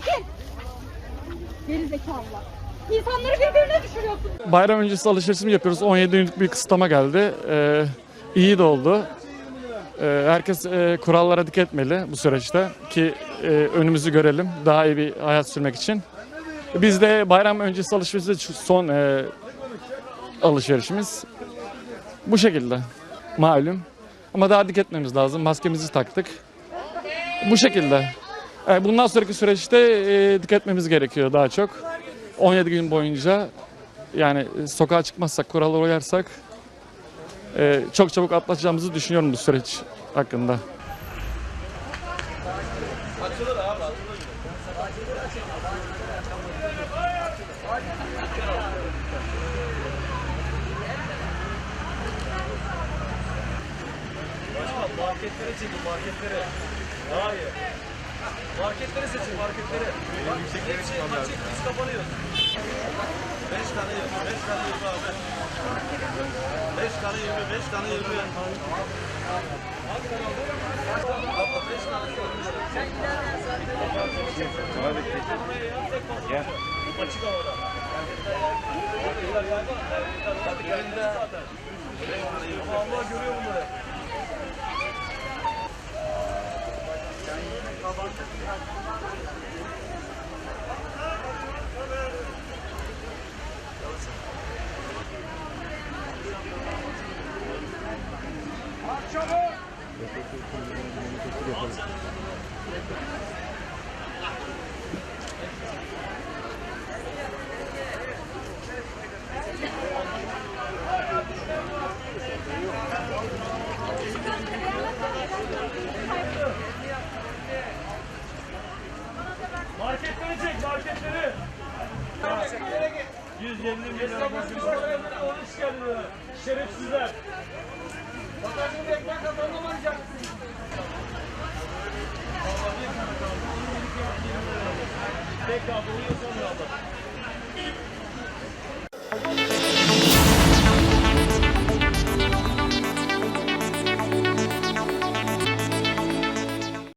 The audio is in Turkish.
Çekil. Geri. İnsanları birbirine düşürüyorsun. Bayram öncesi alışverişimi yapıyoruz. 17 günlük bir kısıtlama geldi. Ee, iyi de oldu. Ee, herkes e, kurallara dikkat etmeli bu süreçte ki e, önümüzü görelim daha iyi bir hayat sürmek için. Biz de bayram öncesi alışverişte şu son e, alışverişimiz bu şekilde malum. Ama daha dikkat etmemiz lazım. Maskemizi taktık. Bu şekilde. E, bundan sonraki süreçte e, dikkat etmemiz gerekiyor daha çok. 17 gün boyunca yani e, sokağa çıkmazsak, kurallara uyarsak çok çabuk atlatacağımızı düşünüyorum bu süreç hakkında. Marketlere çekin marketlere. Daha. Marketleri seçin marketleri. Hepsi açık biz kapanıyoruz. 5 tane 20, 5 tane 20 abi. 5 tane 20, 5 tane 20. Abla 5 tane 20. Gel. Bu açık havada. Hadi geldi zaten. 5 tane 20. Allah görüyor bunları. Marketleri 150 milyon. Onu çıkarmıyorlar. Şerefsizler. Vatandaşın ekmek kazanamayacak. Tek kablo uyuyor sonra abla.